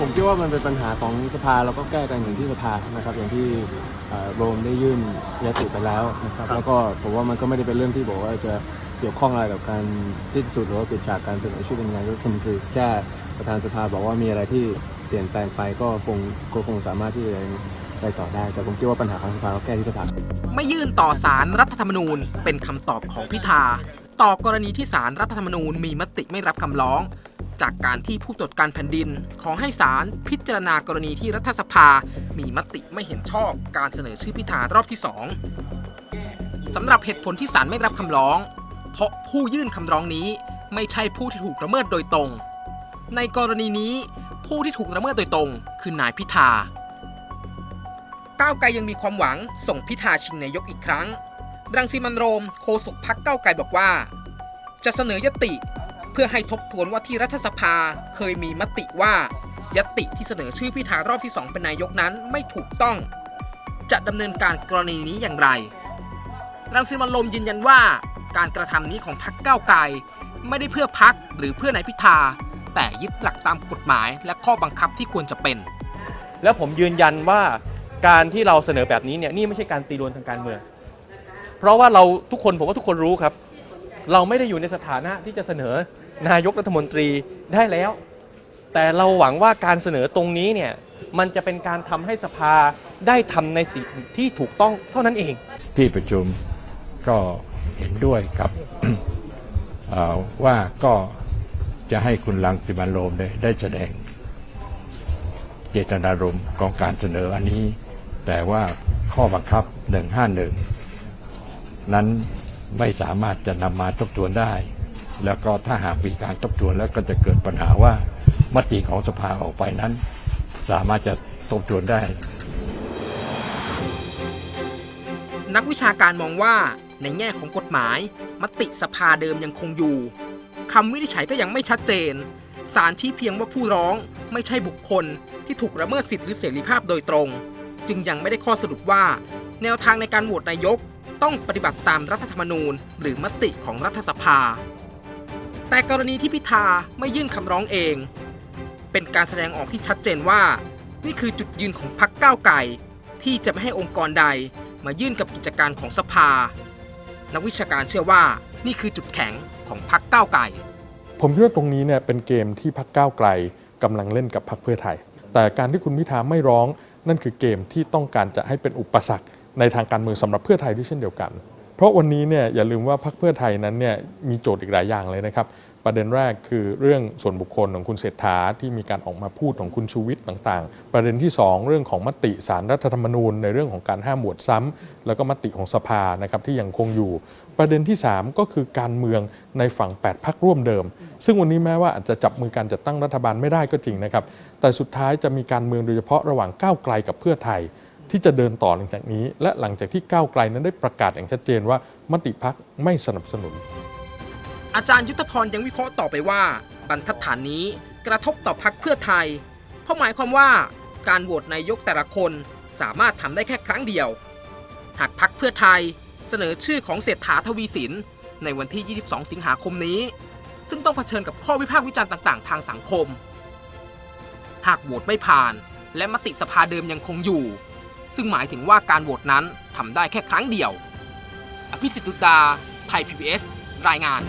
ว่ามันเป็นปัญหาของสภาเราก็แก้กันอย่างที่สภานะครับ อย่างที่เอ่อโรมได้ยื่นยติไปแล้วนะครับ แล้วก็ผมว่ามันก็ไม่ได้เป็นเรื่องที่บอกว่าจะเกี่ยวข้องอะไรกับการสิ้นสุดหรือว่าปิดฉากการเสนอชื่อเป็นนายกรัฐมนตรีแค่ประธานสภาบอกว่ามีอะไรที่เปลี่ยนแปลงไปก็คงก็คงสามารถที่จะไปต่อได้ แต่ผมคิดว่าปัญหาของสภาเราแก้ที่สภาไม่ยื่นต่อสารรัฐธรรมนูญ เป็นคำตอบของพิธาต่อกรณีที่สารรัฐธรรมนูญมีมติไม่รับคำร้อง จากการที่ผู้ตรวจการแผ่นดิน ขอให้ศาลพิจารณากรณีที่รัฐสภา มีมติไม่เห็นชอบการเสนอชื่อพิธารอบที่สองสำหรับเหตุผลที่ศาลไม่รับคำร้อง เพราะผู้ยื่นคำร้องนี้ไม่ใช่ผู้ที่ถูกละเมิดโดยตรง ในกรณีนี้ผู้ที่ถูกละเมิดโดยตรง คือนายพิธา ก้าวไกลยังมีความหวังส่งพิธาชิงนายกอีกครั้ง รังสีมันโรมโฆษกพักก้าวไกลบอกว่า จะเสนอยติ เพื่อให้ทบทวนว่าที่รัฐสภาเคยมีมติว่ายติที่เสนอชื่อพิธารอบที่ 2 เป็นนายกนั้นไม่ถูกต้อง จะดำเนินการกรณีนี้อย่างไร รังสีมันต์โรมยืนยันว่า การกระทำนี้ของพักก้าวไกลไม่ได้เพื่อพักหรือเพื่อนายพิธา แต่ยึดหลักตามกฎหมายและข้อบังคับที่ควรจะเป็น แล้วผมยืนยันว่าการที่เราเสนอแบบนี้เนี่ยนี่ไม่ใช่การตีรวนทางการเมือง เพราะว่าเราทุกคนผมว่าทุกคนรู้ครับ เราไม่ได้อยู่ในสถานะที่จะเสนอนายกรัฐมนตรีได้แล้ว แต่เราหวังว่าการเสนอตรงนี้เนี่ยมันจะเป็นการทำให้สภาได้ทำในสิ่งที่ถูกต้องเท่านั้นเอง ที่ประชุมก็เห็นด้วยกับว่าก็จะให้คุณลังสิมันโรมได้ได้แสดงเจตนารมณ์ของการเสนออันนี้ แต่ว่าข้อบังคับ 151 นั้น ไม่สามารถจะนำมาทบทวนได้ แล้วก็ถ้าหากมีการทบทวนแล้วก็จะเกิดปัญหาว่ามติของสภาออกไปนั้น สามารถจะทบทวนได้ นักวิชาการมองว่าในแง่ของกฎหมาย มติสภาเดิมยังคงอยู่คำวินิจฉัยก็ยังไม่ชัดเจนศาลชี้เพียงว่าผู้ร้องไม่ใช่บุคคลที่ถูกละเมิดสิทธิหรือเสรีภาพโดยตรง จึงยังไม่ได้ข้อสรุปว่า แนวทางในการโหวตนายก ต้องปฏิบัติตามรัฐธรรมนูญ หรือมติของรัฐสภา แต่กรณีที่พิธาไม่ยื่นคำร้องเอง เป็นการแสดงออกที่ชัดเจนว่า นี่คือจุดยืนของพรรคก้าวไกลที่จะไม่ให้องค์กรใดมายื่นกับกิจการของสภา นักวิชาการเชื่อว่านี่คือจุดแข็งของพรรคก้าวไกลผมคิดว่าตรงนี้เนี่ยเป็นเกมที่พักก้าวไกลกำลังเล่นกับพักเพื่อไทย แต่การที่คุณพิธาไม่ร้องนั่นคือเกมที่ต้องการจะให้เป็นอุปสรรค ในทางการเมืองสำหรับเพื่อไทยด้วยเช่นเดียวกัน เพราะวันนี้เนี่ยอย่าลืมว่าพักเพื่อไทยนั้นเนี่ยมีโจทย์อีกหลายอย่างเลยนะครับ ประเด็นแรกคือเรื่องส่วนบุคคลของคุณเศรษฐาที่มีการออกมาพูดของคุณชูวิทย์ต่างๆ ประเด็นที่ 2 เรื่องของมติสารรัฐธรรมนูญ ในเรื่องของการห้ามโหวตซ้ำแล้วก็มติของสภานะครับที่ยังคงอยู่ ประเด็นที่ 3 ก็คือการเมืองในฝั่ง 8พักร่วมเดิม ซึ่งวันนี้แม้ว่าอาจจะจับมือการจัดตั้งรัฐบาลไม่ได้ก็จริงนะครับแต่สุดท้ายจะมีการเมืองโดยเฉพาะระหว่างก้าวไกลกับเพื่อไทย ที่จะเดินต่อหลังจากนี้ และหลังจากที่ก้าวไกลนั้นได้ประกาศอย่างชัดเจนว่ามติพักไม่สนับสนุน อาจารย์ยุทธพรยังวิเคราะห์ต่อไปว่า บรรทัดฐานนี้กระทบต่อพักเพื่อไทย เพราะหมายความว่าการโหวตนายกแต่ละคนสามารถทำได้แค่ครั้งเดียว หากพักเพื่อไทยเสนอชื่อของเศรษฐาทวีสินในวันที่ 22 สิงหาคมนี้ ซึ่งต้องเผชิญกับข้อวิพากษ์วิจารณ์ต่างๆ ทางสังคม หากโหวตไม่ผ่าน และมติสภาเดิมยังคงอยู่ ซึ่งหมายถึงว่าการโหวตนั้นทำได้แค่ครั้งเดียว อภิสิทธิ์ตุดา ไทย PBS รายงาน